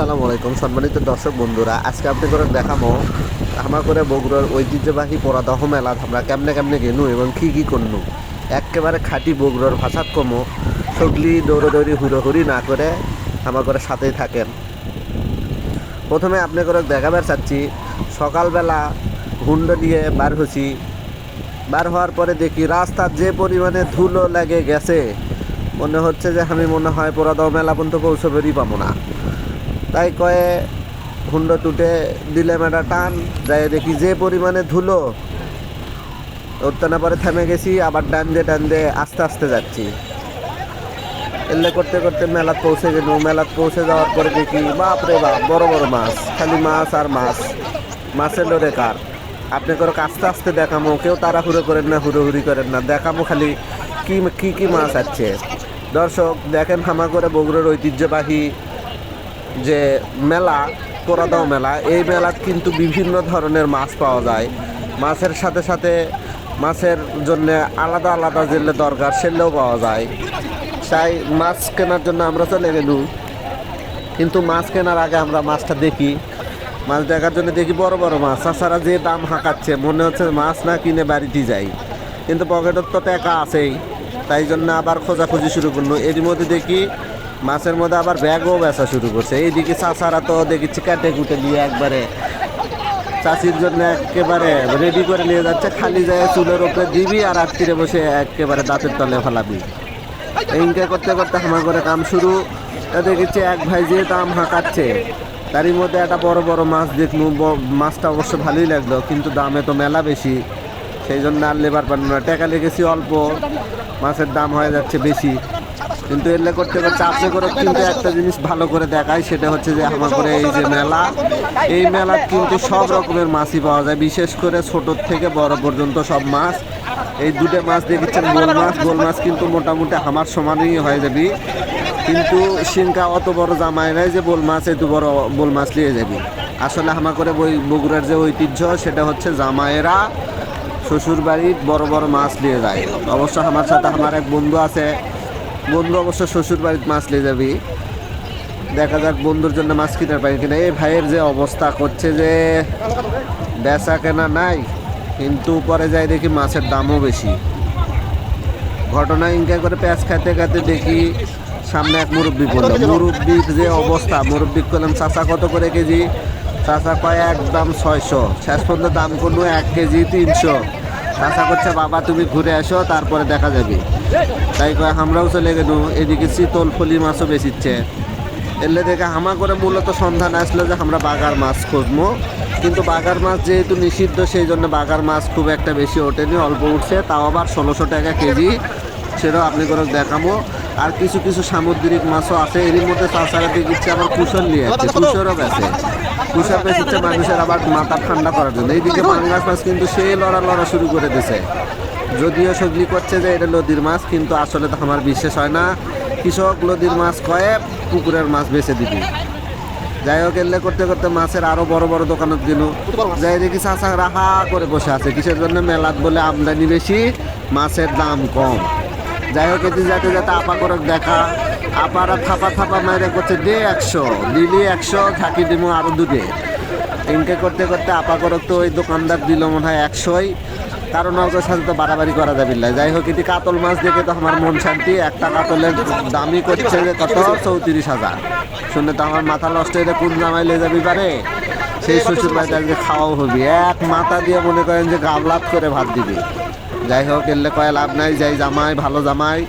আসসালামু আলাইকুম সম্মানিত দর্শক বন্ধুরা, আজকে আপনি করে দেখামো আমার করে বগুড়ার ঐতিহ্যবাহী পরাদহ মেলা, আমরা কেমনে কেমনে গেনু এবং কি কি করনু। একেবারে খাঁটি বগুড়ার ভাষাত কমো, সগলি দৌড়দৌড়ি, হুড়োহুড়ি না করে আমার করে সাথেই থাকেন। প্রথমে আপনি করে দেখাবার চাচ্ছি, সকালবেলা হুন্ড দিয়ে বার হছি। বার হওয়ার পরে দেখি রাস্তার যে পরিমাণে ধুলো লেগে গেছে, মনে হচ্ছে যে আমি মনে হয় পোড়াদহ মেলা পর্যন্ত পৌঁছবেরই পাবো না। তাই কয়ে হুন্ড টুটে দিলাম একটা টান যাই দেখি যে পরিমাণে ধুলো, উঠতে না পরে থেমে গেছি, আবার ডান দিয়ে ডান দিয়ে আস্তে আস্তে যাচ্ছি। এলে করতে করতে মেলাত পৌঁছে গেল মেলাত পৌঁছে যাওয়ার পরে দেখি, বাপরে বাপ, বড় বড় মাছ, খালি মাছ আর মাছ। মাছের লোরে কার? আপনি করে আস্তে আস্তে দেখামো, কেউ তাড়াহুড়ো করেন না, হুড়োহুড়ি করেন না, দেখামো খালি কি কি কি মাছ আছে। দর্শক, দেখেন হামা করে বগুড়ার ঐতিহ্যবাহী যে মেলা, পোড়াদাও মেলা, এই মেলাত কিন্তু বিভিন্ন ধরনের মাছ পাওয়া যায়। মাছের সাথে সাথে মাছের জন্য আলাদা আলাদা যেগুলো দরকার সেগুলোও পাওয়া যায়। তাই মাছ কেনার জন্য আমরা চলে গেলু। কিন্তু মাছ কেনার আগে আমরা মাছটা দেখি। মাছ দেখার জন্য দেখি বড় বড় মাছ। তাছাড়া যে দাম হাঁকাচ্ছে, মনে হচ্ছে মাছ না কিনে বাড়িতে যাই। কিন্তু পকেটের তো টাকা আছেই। তাই জন্য আবার খোঁজাখুঁজি শুরু করল। এর মধ্যে দেখি মাছের মধ্যে আবার ব্যাগও বেচা শুরু করছে। এইদিকে চাষারা তো দেখেছি কাটে কুটে নিয়ে একবারে চাষির জন্য একেবারে রেডি করে নিয়ে যাচ্ছে। খালি যায় চুলের ওপরে দিবি আর রাত্রিরে বসে একেবারে দাঁতের তলে ফেলাবি। ইনকে করতে করতে আমার করে কাম শুরু। তা দেখেছি এক ভাই যে দাম হাঁকাচ্ছে, তারই মধ্যে একটা বড় বড় মাছ দেখলু মাছটা অবশ্য ভালোই লাগল, কিন্তু দামে তো মেলা বেশি। সেই জন্য আর লেবার পারল না। টাকা লেগেছি অল্প, মাছের দাম হয়ে যাচ্ছে বেশি। কিন্তু এলে করতে করতে আপনি করে কিন্তু একটা জিনিস ভালো করে দেখায়, সেটা হচ্ছে যে আমার করে এই যে মেলা, এই মেলা কিন্তু সব রকমের মাছই পাওয়া যায়, বিশেষ করে ছোটোর থেকে বড় পর্যন্ত সব মাছ। এই দুটো মাছ দেখেছেন গোল মাছ গোল মাছ কিন্তু মোটামুটি আমার সমানই হয়ে যাবি। কিন্তু সিংকা অত বড় জামাই নাই যে বোল মাছ, এত বড় বোল মাছ নিয়ে যাবি। আসলে হামা করে বই, বগুড়ার যে ঐতিহ্য, সেটা হচ্ছে জামাইয়েরা শ্বশুর বাড়ির বড় বড় মাছ নিয়ে যায়। অবশ্য আমার সাথে আমার এক বন্ধু আছে বন্ধু অবশ্য শ্বশুর বাড়ির মাছ নিয়ে যাবি। দেখা যাক বন্ধুর জন্য মাছ কিনে পাই কিনা। এই ভাইয়ের যে অবস্থা করছে যে বেচা কেনা নাই, কিন্তু পরে যাই দেখি মাছের দামও বেশি। ঘটনা ইনকা করে পেঁয়াজ খাইতে খাইতে দেখি সামনে এক মুরব্বি পড়ল মুরব্বির যে অবস্থা মুরব্বি করলাম চাচা কত করে কেজি? চাচা কয়, একদম ছয়শো। শেষ পর্যন্ত দাম করল এক কেজি তিনশো। চাচা করছে, বাবা, তুমি ঘুরে আসো তারপরে দেখা যাবে। তাই কয়, আমরাও চলে গেলু। এদিকে শীতল ফলি মাছও বেচিচ্ছে। এলে দেখে হামা করে মূলত সন্ধান আসলো যে, আমরা বাগার মাছ খুঁজবো কিন্তু বাগার মাছ যেহেতু নিষিদ্ধ, সেই জন্য বাগার মাছ খুব একটা বেশি ওঠেনি, অল্প উঠছে। তাও আবার ষোলোশো টাকা কেজি। সেটাও আপনি করে দেখাবো আর কিছু কিছু সামুদ্রিক মাছও আছে। এরই মধ্যে চাষারা দিচ্ছে আবার কুশল নিয়ে যাচ্ছে কুশরও কুশর বেচেছে মানুষের আবার মাথা ঠান্ডা করার জন্য। এইদিকে পাঙ্গাস মাছ কিন্তু সে লড়া লড়া শুরু করে দিছে। যদিও সগলি করছে যে এটা নদীর মাছ, কিন্তু আসলে তো আমার বিশ্বাস হয় না। কৃষক নদীর মাছ কয়ে পুকুরের মাছ বেছে দিবি। যাই হোক, এলে করতে করতে মাছের আরও বড় বড় দোকানত গেল যাই দেখি চাষা রাহা করে বসে আছে। কিসের জন্য মেলাত বলে আমদানি বেশি, মাছের দাম কম। যাই হোক এদিন যাতে যাতে আপা করে দেখা, আপারা থাপা থাপা মাইরে করছে, দে একশো, দিলি একশো থাকি দিমো আরও দুটে। ইনকে করতে করতে আপা করক তো ওই দোকানদার দিল মনে হয় একশোই। কারণ ওর সাথে তো বাড়াবাড়ি করা যাবে না। যাই হোক, এটি কাতল মাছ দেখে তো আমার মন শান্তি। একটা কাতলের দামই করছে যে কত? চৌত্রিশ হাজার। শুনে তো আমার মাথা নষ্ট হয়ে কোন জামাই লে যাবি পারে? সেই শ্বশুর বাড়িতে খাওয়াও হবি। এক মাথা দিয়ে মনে করেন যে গাবলাত করে ভাত দিবি। যাই হোক, এলে কয়ে লাভ নাই, যাই জামাই, ভালো জামাই।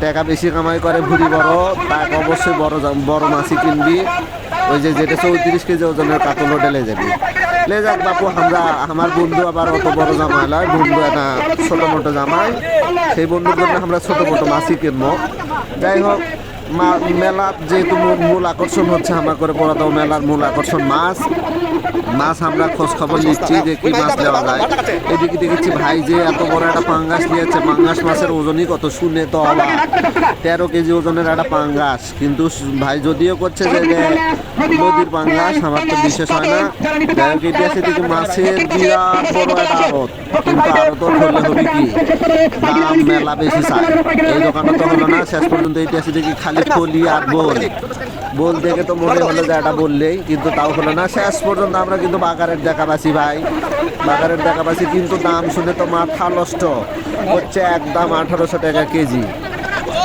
টাকা বেশি কামাই করে ভুড়ি বড়, তাকে অবশ্যই বড় বড় মাছই কিনবি। ওই যে যেটা চৌত্রিশ কেজি ওজনের কাতল লে যাবি। লে যাক বাপু, আমরা, আমার বন্ধু আবার অত বড় জামাই লয়, বন্ধু একটা ছোটো মোটো জামাই। সেই বন্ধুর জন্য আমরা ছোটো মোটো মাছি কিনবো। যাই হোক মেলার যেহেতু মূল- আকর্ষণ হচ্ছে আমার করে পড়াতাও মেলার মূল আকর্ষণ মাছ। মাছ আমরা খোঁজ খবর নিচ্ছি যে কি মাছ দেওয়া যায়। এদিকে দেখেছি ভাই যে এত বড় একটা পাঙ্গাস নিয়েছে। পাঙ্গাস মাছের ওজনই কত শুনে তো অবাক। তেরো কেজি ওজনের একটা পাঙ্গাস। কিন্তু ভাই যদিও করছে যে নদীর পাঙ্গাস, আমার তো বিশেষ হয় না। হোক, ইতিহাসে দেখি মাছের বিরাট বড় একটা আড়ত। কিন্তু আড়ত হলে হবে কি? দাম মেলা বেশি চায় এই দোকানটা তো হলো না। শেষ পর্যন্ত ইতিহাসে দেখি খালি কলি আর বোল বল দেখে তো মনে হলো যে এটা বললেই কিন্তু তাও হলো না। শেষ পর্যন্ত আমরা কিন্তু বাগারের দেখা পাচ্ছি ভাই। বাগারের দেখা পাচ্ছি কিন্তু দাম শুনে তো মাথা নষ্ট। হচ্ছে একদম আঠারোশো টাকা কেজি।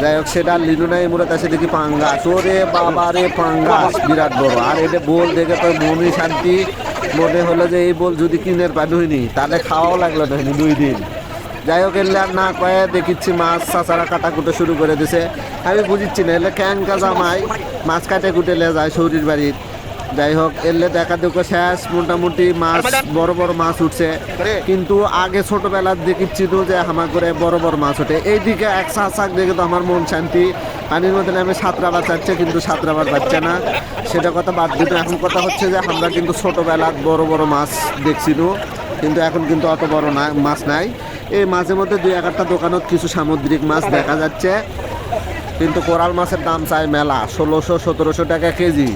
যাই হোক সেটা লিনু নাই মুরাত আছে দেখি পাঙ্গাস। ওরে বাবা রে পাঙ্গাস বিরাট বড়। আর এটা বল দেখে তো মনে শান্তি। মনে হলো যে এই বল যদি কিনের পানি হয়নি তাহলে খাওয়াও লাগল না দুই দিন। যাই হোক, এলে আর না কয়ে দেখিচ্ছি মাছ চাচারা কাটা কুটে শুরু করে দিছে। আমি বুঝিচ্ছি না, এলে ক্যাং কাজামাই মাছ কাটে কুটে লে যায় শরীর বাড়ির যাই হোক, এলে দেখা দেখো শেষ, মোটামুটি মাছ, বড় বড় মাছ উঠছে। কিন্তু আগে ছোটবেলার দেখিচ্ছি তো যে আমার করে বড় বড় মাছ ওঠে। এইদিকে এক শাক দেখে তো আমার মন শান্তি। পানির মধ্যে নামে সাঁতরাবার চাচ্ছে কিন্তু সাঁতরাবার পাচ্ছে না। সেটা কথা বাদ দিত এখন কথা হচ্ছে যে আমরা কিন্তু ছোটবেলার বড় বড় মাছ দেখছিল কিন্তু এখন কিন্তু অত বড় না, মাছ নাই। এই মাঝে মধ্যে দুই একটা দোকানত কিছু সামুদ্রিক মাছ দেখা যাচ্ছে। কিন্তু কোরাল মাছের দাম চাই মেলা, ষোলোশো, সতেরোশো টাকা কেজি।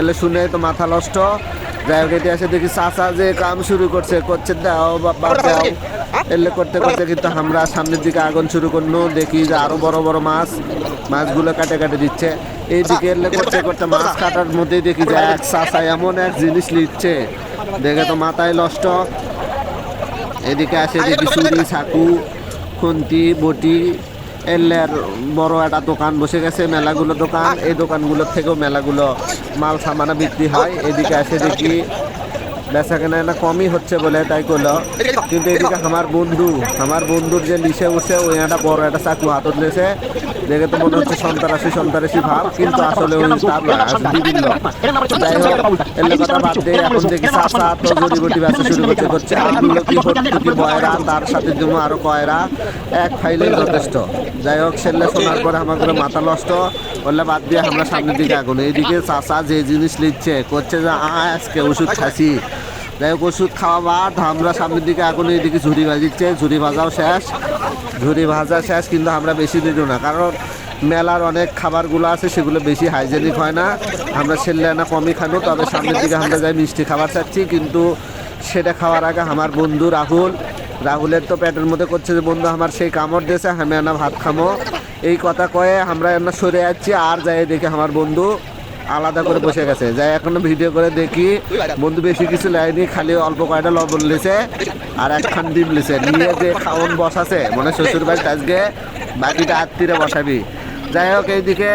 এলে শুনে তো মাথা নষ্ট। যাই হোক, এটি এসে দেখি চাচা যে কাম শুরু করছে করছে দাও বাবা, দাও। এলে করতে করতে কিন্তু আমরা সামনের দিকে আগুন শুরু করল দেখি যে আরও বড় বড় মাছ, মাছগুলো কাটে কাটে দিচ্ছে। এইদিকে এলে করতে করতে মাছ কাটার মধ্যেই দেখি যে এক চাচা এমন এক জিনিস নিচ্ছে। দেখে তো মাথায় নষ্ট। এদিকে আছে দেখি চুরি সাকু খুন্তি, বটি, এলের বড় একটা দোকান বসে গেছে, মেলাগুলো দোকান। এই দোকানগুলোর থেকেও মেলাগুলো মাল সামানা বিক্রি হয়। এদিকে আসে দেখি বেচা কেনা না কমই হচ্ছে বলে তাই করল কিন্তু এদিকে আমার বন্ধু, আমার বন্ধুর যে লিসে উঠছে ওই একটা বড় একটা চাকু হাতত লেছে। দেখে তো মনে হচ্ছে সন্ত্রাসী সন্ত্রাসী ভাব, কিন্তু আসলে ওই তার বিভিন্ন। যাই হোক এলে বাদ দিয়ে এখন দেখি চাষা তো জড়িবটি ব্যবসা শুরু করছে করছে। আমগুলো কি হট্টুকি বয়রা, তার সাথে জন্য আরও কয়রা, এক ফাইলে যথেষ্ট। যাই হোক সেলে শোনার পরে আমার করে মাথা নষ্ট, বললে বাদ দিয়ে আমরা সামনের দিকে আগুন। এইদিকে চাষা যে জিনিস নিচ্ছে করছে যে আজকে ওষুধ খাসি যাই হোক, ওষুধ খাওয়া বাদ, আমরা সামনের দিকে আগুন এইদিকে ঝুড়ি ভাজিচ্ছে ঝুড়ি ভাজাও শেষ। ঝুড়ি ভাজা শেষ, কিন্তু আমরা বেশি দিল না, কারণ মেলার অনেক খাবারগুলো আছে, সেগুলো বেশি হাইজেনিক হয় না। আমরা সেললে না কমই খানো তবে সামনের দিকে আমরা যাই মিষ্টি খাবার চাচ্ছি, কিন্তু সেটা খাওয়ার আগে আমার বন্ধু রাহুল, রাহুলের তো পেটের মধ্যে করছে যে, বন্ধু, আমার সেই কামড় দিয়েছে, আমি না ভাত খামো এই কথা কয়ে আমরা সরে যাচ্ছি, আর যাই দেখি আমার বন্ধু। আলাদা করে বসে গেছে। যাই, এখনও ভিডিও করে দেখি। বন্ধু বেশি কিছু লাইনি, খালি অল্প কয়টা লবণ লিছে আর একখান ডিম লিছে। নিয়ে যে খাওয়ন বসাছে মানে শ্বশুর বাড়িতে আজকে বাকিটা আত্মীরে বসাবি। যাই হোক, এইদিকে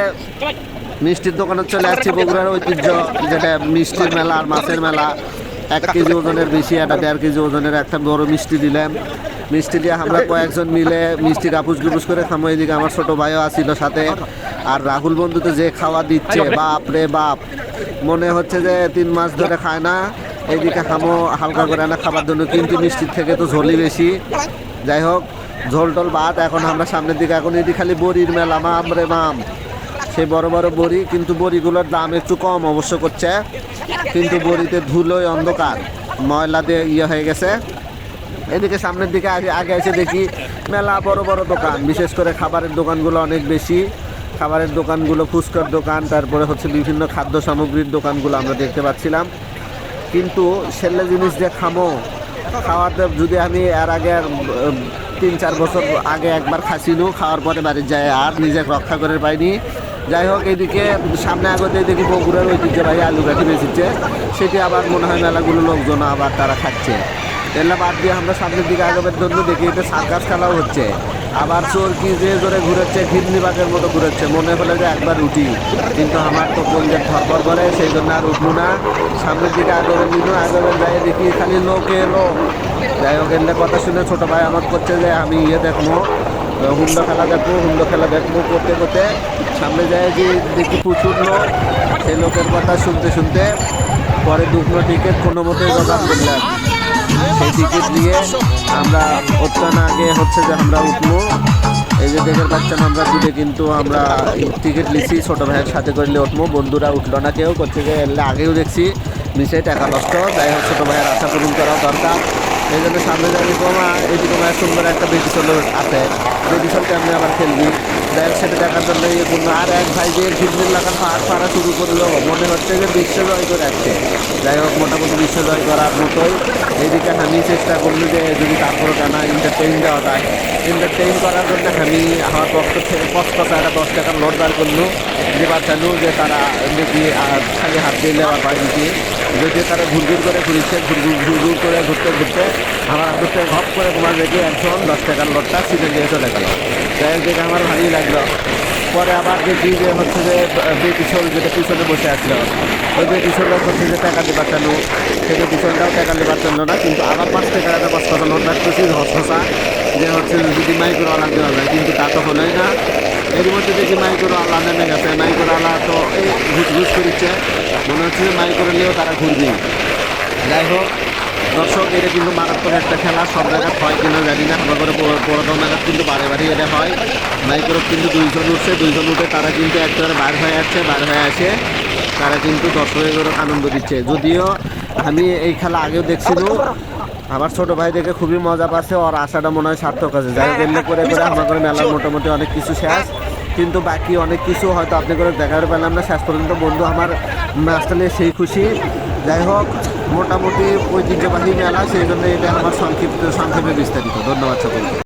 মিষ্টির দোকানে চলে আসছি, বগুড়ার ঐতিহ্য, যেটা মিষ্টির মেলা আর মাছের মেলা। এক কেজি ওজনের বেশি, একটা দেড় কেজি ওজনের একটা বড় মিষ্টি দিলাম। মিষ্টি দিয়ে আমরা কয়েকজন মিলে মিষ্টি কাপুস গুপুস করে খামো এদিকে আমার ছোট ভাইও আসছিল সাথে। আর রাহুল বন্ধু তো যে খাওয়া দিচ্ছে বাপ রে বাপ। মনে হচ্ছে যে তিন মাস ধরে খায় না এইদিকে খামো হালকা করে না খাবার জন্য কিন্তু মিষ্টির থেকে তো ঝোলই বেশি। যাই হোক ঝোল টোল বাদ এখন আমরা সামনের দিকে এখন এদিকে খালি বড়ির মেলা মাম রে মাম। সেই বড় বড় বড়ি কিন্তু বড়িগুলোর দাম একটু কম অবশ্য করছে কিন্তু বড়িতে ধুলোয় অন্ধকার ময়লা দিয়ে ইয়ে হয়ে গেছে। এদিকে সামনের দিকে আগে আগে এসে দেখি মেলা বড় বড় দোকান, বিশেষ করে খাবারের দোকানগুলো অনেক বেশি। খাবারের দোকানগুলো ফুচকার দোকান, তারপরে হচ্ছে বিভিন্ন খাদ্য সামগ্রীর দোকানগুলো আমরা দেখতে পাচ্ছিলাম। কিন্তু সেলে জিনিস যে খামো, খাওয়াতে যদি আমি এর আগে তিন চার বছর আগে একবার খাসিনু খাওয়ার পরে বাড়ি যায় আর নিজে রক্ষা করে পাইনি। যাই হোক, এদিকে সামনে আগতে দেখি বগুড়ার ঐতিহ্যবাহী আলু কাঠি বেঁচেছে, সেটি আবার মনে হয় মেলাগুলো লোকজন আবার তারা খাচ্ছে। এলা বাদ দিয়ে আমরা সামনের দিকে আগাবের জন্য দেখি এটা সার্কাস খেলাও হচ্ছে। আবার চোর কি যে জোরে ঘুরেছে ঘিরনি বাঘের মতো ঘুরেছে। মনে হলে যে একবার উঠি, কিন্তু আমার তো কলজের ধরপর করে, সেই জন্য আর উঠবো না। সামনের দিকে আগবের নিল আগবের যাই দেখি খালি লোক এলো। যাই হোক, এলে কথা শুনে ছোট ভাই আমার করছে যে আমি ইয়ে দেখব, হুন্ডো খেলা দেখব, হুন্ডো খেলা দেখব করতে করতে। সামনে যায় যে দেখি প্রচুর লোক, সেই লোকের কথা শুনতে শুনতে পরে দুপুর টিকিট কোনো মতে জোগাড় করলাম সেই টিকিট নিয়ে আমরা উঠতাম আগে হচ্ছে যে আমরা উঠবো। এই যে দেখে পাচ্ছেন আমরা দূরে কিন্তু আমরা টিকিট লিছি ছোটো ভাইয়ের সাথে করলে উঠবো। বন্ধুরা উঠল না কেউ, করছে যে আগেও দেখছি, মিশে টাকা নষ্ট। যাই হোক, ছোট ভাইয়ের আশা পূরণ করাও দরকার। এই জন্য সামনে যাবি কমা এদিকে সুন্দর একটা বেডিসল আছে। বেডিসল কেমনি আবার খেলবি। হোক সেটা দেখার জন্য ইয়ে করল আর এক ভাই যে ফিল্মিল লাগান পাহাড় পাড়া শুরু করল। মনে হচ্ছে যে বিশ্ব জয় করে আসছে। যাই হোক, মোটামুটি বিশ্ব জয় করার মতোই। এইদিকে আমি চেষ্টা করল যে যদি তারপরে টানা এন্টারটেইন দেওয়া যায়। এন্টারটেইন করার জন্য আমি আমার পক্ষ থেকে কষ্ট একটা দশ টাকার নোট বার করল। যে বাচ্চানো যে তারা দেখি খালি হাত দিয়ে নেওয়ার পায় দেখি যদি তারা ঘুরঘুর করে ঘুরছে, ঘুরঘুর ঘুরঘুর করে ঘুরতে ঘুরতে আমার হাতে ঘপ করে তোমার দেখি একজন দশ টাকার নোটটা সিটে দিয়ে চলে গেল। যাই দেখে আমার ভালোই লাগল। পরে আবার দেখি যে হচ্ছে যে বেটিসল যেটা পিছনে বসে আসলো ওই যে বেটিসল হচ্ছে যে টাকা দিবার চালু সেই বেটিসলটাও টাকা দিবার জন্য না, কিন্তু আবার পাঁচ টাকার একটা পাঁচ কথা নোট রাখতেছি হসা যে হচ্ছে যদি মাইক্রো আলাদা দেওয়া যায়, কিন্তু তা তো হলোই না। এর মধ্যে দেখি মাইক্রো আল্লাহ নেমে গেছে। মাইক্রো আল্লাহ তো এই ঘুষ ঘুষ করিচ্ছে। মনে হচ্ছে যে মাইক্রো নিয়েও তারা ঘুরবে যাই হোক দর্শক, এটা কিন্তু মারাত্মক একটা খেলা। সব জায়গায় হয় কিনা জানি না। আমার করে বড় নাগাদ কিন্তু বারে বারে এটা হয়। মাইক্রো কিন্তু দুইজন উঠছে। দুইজন উঠে তারা কিন্তু একবারে বার হয়ে আসছে, বার হয়ে আসে। তারা কিন্তু দর্শকের আনন্দ দিচ্ছে। যদিও আমি এই খেলা আগেও দেখছিল আমার ছোট ভাই দেখে খুবই মজা পাচ্ছে। ওর আশাটা মনে হয় সার্থক আছে। যাই এমনি করে করে আমার করে মেলার মোটামুটি অনেক কিছু শেষ। কিন্তু বাকি অনেক কিছু হয়তো আপনি করে দেখাতে পারলাম না। শেষ পর্যন্ত বন্ধু আমার নিয়ে সেই খুশি। যাই হোক মোটামুটি ঐতিহ্যবাহী মেলা সেই জন্য এটা আমার সংক্ষিপ্ত সংক্ষেপে বিস্তারিত। ধন্যবাদ সকলকে।